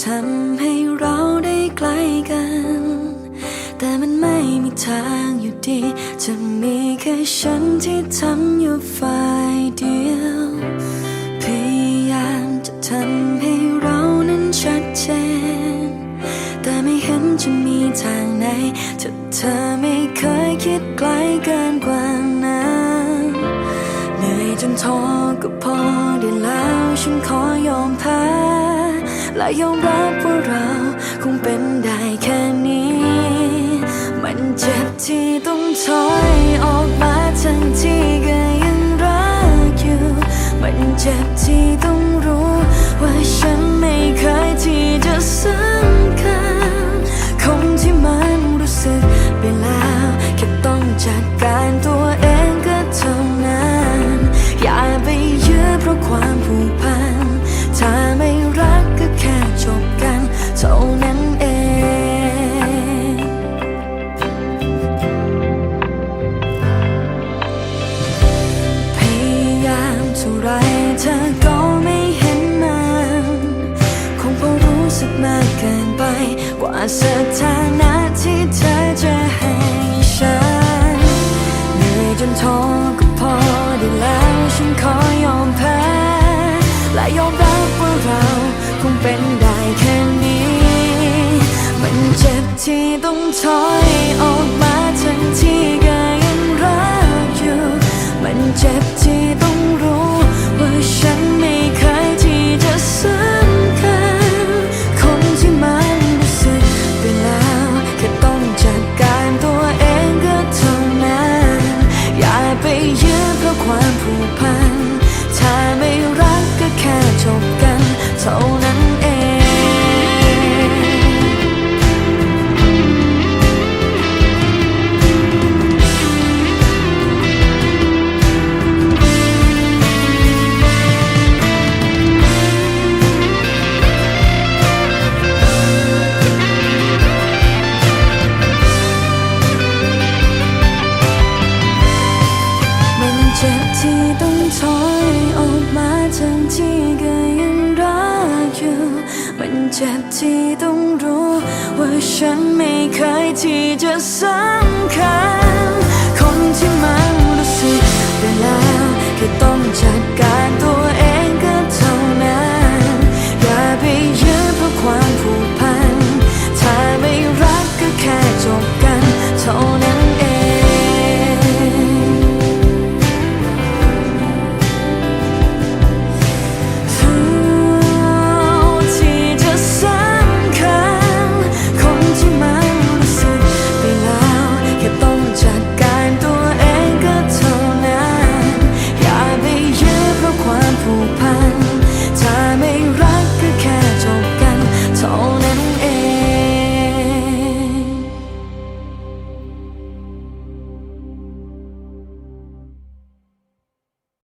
ทำให้เราได้ใกล้กัน แต่มันไม่มีทางอยู่ดี จะมีแค่ฉันที่ทำอยู่ฝ่ายเดียว พยายามจะทำให้เรานั้นชัดเจน แต่ไม่เห็นจะมีทางไหนถ้าเธอไม่เคยคิดไกลเกินกว่านั้นเหนื่อยจนท้อก็พอได้แล้วฉันขอยอมแพ้ และยอมรับว่าเราคงเป็นได้แค่นี้ มันเจ็บที่ต้องถอยออกมาทั้งที่ก็ยังรักอยู่ มันเจ็บที่ต้องรู้ว่าฉันไม่เคยที่จะสำคัญคนที่มันรู้สึกไปแล้วแค่ต้องจัดการตัวเอง สถานะที่เธอจะให้ฉันเหนื่อยจนท้อก็พอได้แล้วฉันขอยอมแพ้และยอมรับว่าเราคงเป็นได้แค่นี้ มันเจ็บที่ต้องถอย ความผูกพัน ถ้าไม่รักก็แค่จบกันเท่า เจ็บที่ต้องรู้ ว่าฉันไม่เคยที่จะสำคัญคนที่มา